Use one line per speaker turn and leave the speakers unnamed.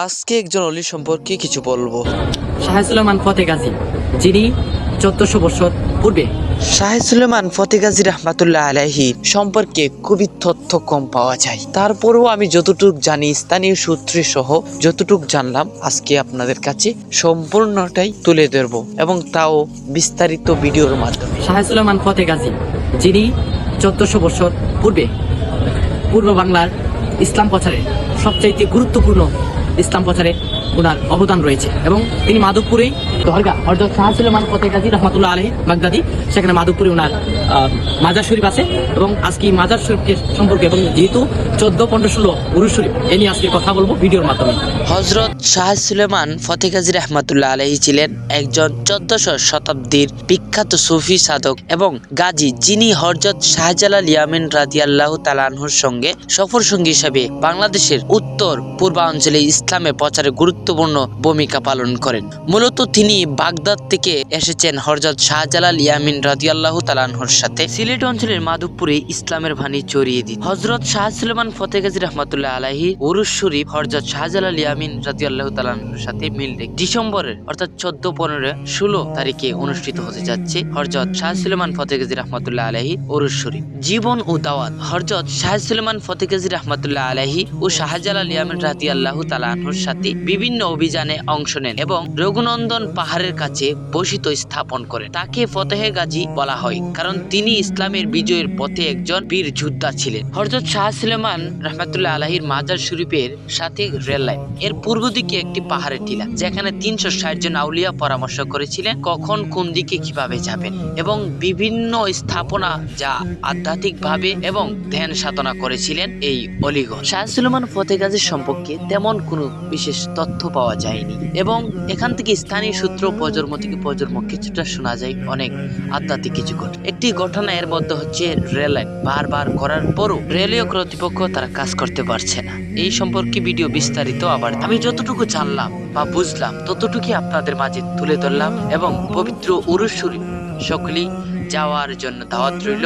আজকে একজন অলি সম্পর্কে কিছু বলব।
শাহ সুলেমান ফতে গাজী যিনি চোদ্দশো বছর পূর্বে
শাহ সুলেমান ফতেগাজী রহমাতুল্লাহ আলাহি সম্পর্কে খুবই তথ্য কম পাওয়া যায়। তারপরেও আমি যতটুক জানি স্থানীয় সূত্রে সহ যতটুক জানলাম আজকে আপনাদের কাছে সম্পূর্ণটাই তুলে ধরবো এবং তাও বিস্তারিত ভিডিওর মাধ্যমে।
শাহ সুলেমান ফতে গাজী যিনি চোদ্দশো বছর পূর্বে পূর্ব বাংলার ইসলাম প্রচারে সবচাইতে গুরুত্বপূর্ণ ইসলাম প্রচারে ওনার অবদান রয়েছে। এবং তিনি মাধবপুরে দরগা হরজত শাহ সুলেমান ফতে গাজী রহমতুল্লাহ আলহী বাগদাদি, সেখানে মাধবপুরে ওনার মাজার শরীফ আছে। এবং আজকে এই মাজার শরীফকে সম্পর্কে এবং যেহেতু চোদ্দ, পনেরো, ষোলো গুরু শরীফ এ নিয়ে আজকে কথা বলব ভিডিওর মাধ্যমে।
হজরত শাহ সুলেমান ফতেগাজী রহমাতুল্লাহ আলহী ছিলেন একজন চোদ্দশো শতাব্দীর বিখ্যাত সুফি সাধক এবং গাজী যিনি হরজত শাহজালাল ইয়ামিন রাদিয়াল্লাহ তালানহুর সঙ্গে সফর সঙ্গী হিসাবে বাংলাদেশের উত্তর পূর্বাঞ্চলে ইসলামে প্রচারে গুরুত্বপূর্ণ ভূমিকা পালন করেন। মূলত তিনি বাগদাদ থেকে এসেছেন হরজত শাহজালাল ইয়ামিন রাদিয়াল্লাহ তালানহুর সাথে। সিলেট অঞ্চলের মাধবপুরে ইসলামের বাণী চড়িয়ে দিন। হজরত শাহ সুলেমান ফতেগাজী রহমাতুল্লাহ আলাহি উরুস শরীফ হরজত শাহজালাল ইয়ামিন রাদিয়াল্লাহু তাআলার সাথে মিল রেখে ডিসেম্বরের অর্থাৎ চোদ্দ পনেরো ষোলো তারিখে অনুষ্ঠিত হতে যাচ্ছে হরজত শাহ সুলেমান ফতেগাজী রহমাতুল্লাহ আলাহি উরুস শরীফ। জীবন ও দাওয়াত, হরজত শাহ সুলেমান ফতেগাজী রহমাতুল্লাহ আলাহি ও শাহজালাল ইয়ামিন রাদিয়াল্লাহু তাআলার সাথে বিভিন্ন অভিযানে অংশ নেন এবং রঘুনন্দন পাহাড়ের কাছে বসিত স্থাপন করেন। তাকে ফতেহে গাজী বলা হয়, কারণ তিনি ইসলামের বিজয়ের পথে একজন বীর যোদ্ধা ছিলেন। হরজত শাহ সুলেমান রহমাতুল্লাহ আলাহির মাজার শরীফের সাথে রেল লাইন। এর পূর্ব দিকে একটি পাহাড়ের টিলা যেখানে তিনশো ষাট জন আউলিয়া পরামর্শ করেছিলেন কখন কোন দিকে কীভাবে যাবেন এবং বিভিন্ন স্থাপনা যা আধ্যাত্মিক ভাবে এবং ধ্যান সাধনা করেছিলেন এই অলিগড়। শাহ সুলেমান ফতেগাজীর সম্পর্কে তেমন কোনো বিশেষ তথ্য পাওয়া যায়নি এবং এখান থেকে স্থানীয় সূত্র প্রজন্ম থেকে প্রজন্ম কিছুটা শোনা যায় অনেক আধ্যাত্মিক কিছু ঘটনা একটি ঘটনা এর মধ্যে হচ্ছে রেল লাইন। বারবার করার পরও রেলীয় কর্তৃপক্ষ তারা কাজ করতে পারছে না। এই সম্পর্কে ভিডিও বিস্তারিত আবার আমি যতটুকু জানলাম বা বুঝলাম ততটুকু আপনাদের মাঝে তুলে ধরলাম এবং পবিত্র উরুস শরীফ সকলেই যাওয়ার জন্য দাওয়াত রইল।